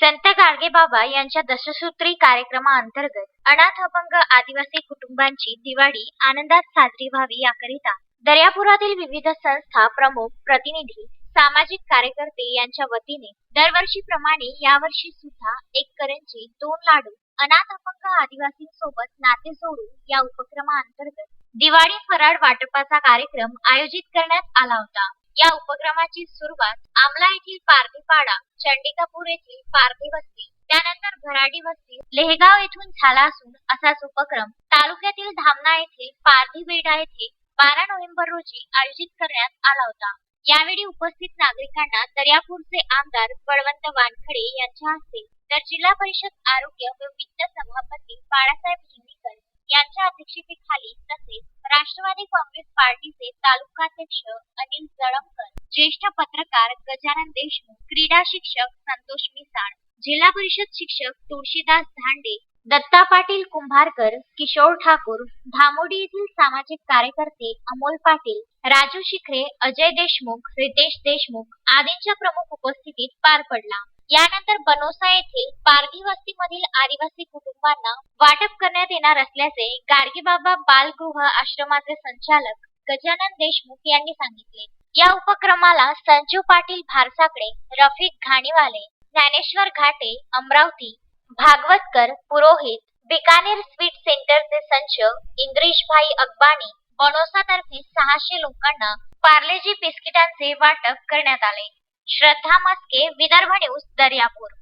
संत गाडगेबाबा यांच्या दशसूत्री कार्यक्रमाअंतर्गत अनाथ अपंग आदिवासी कुटुंबांची दिवाळी आनंदात साजरी व्हावी याकरिता दर्यापुरातील विविध संस्था प्रमुख प्रतिनिधी सामाजिक कार्यकर्ते यांच्या वतीने दरवर्षीप्रमाणे यावर्षी सुद्धा एक करंजी दोन लाडू अनाथ अपंग आदिवासींसोबत नाते जोडू या उपक्रमाअंतर्गत दिवाळी फराळ वाटपाचा कार्यक्रम आयोजित करण्यात आला होता. या उपक्रमाची सुरुवात आमला येथील पारधीपाडा चंडिकापूर येथील पारधी वस्ती त्यानंतर भराडी वस्ती लेहगाव येथून झाला असून असाच उपक्रम तालुक्यातील धामणा येथील पारधी बेडा येथे बारा नोव्हेंबर रोजी आयोजित करण्यात आला होता. यावेळी उपस्थित नागरिकांना दर्यापूरचे आमदार बळवंत वानखडे यांच्या हस्ते तर जिल्हा परिषद आरोग्य व वित्त सभापती बाळासाहेब हिंगणीकर यांच्या अध्यक्षतेखाली तसेच राष्ट्रवादी काँग्रेस पार्टीचे तालुकाध्यक्ष अनिल जळंकर ज्येष्ठ पत्रकार गजानन देशमुख क्रीडा शिक्षक संतोष मिसाळ जिल्हा परिषद शिक्षक तुळशीदास धांडे दत्ता पाटील कुंभारकर किशोर ठाकूर धामोडी येथील सामाजिक कार्यकर्ते अमोल पाटील राजू शिखरे अजय देशमुख रितेश देशमुख आदींच्या प्रमुख उपस्थितीत पार पडला. यानंतर बनोसा येथील पारधी वस्तीमधील आदिवासी कुटुंबांना वाटप करण्यात येणार असल्याचे गाडगेबाबा बालगृह आश्रमाचे संचालक गजानन देशमुख यांनी सांगितले. या उपक्रमाला संजीव पाटील भारसाकडे रफिक घाणीवाले ज्ञानेश्वर घाटे अमरावती भागवतकर पुरोहित बिकानेर स्वीट सेंटरचे संच इंद्रिशभाई अकबाणी बनोसातर्फे सहाशे लोकांना पार्लेजी बिस्किटांचे वाटप करण्यात आले. श्रद्धा मस्के विदर्भ न्यूज दर्यापूर.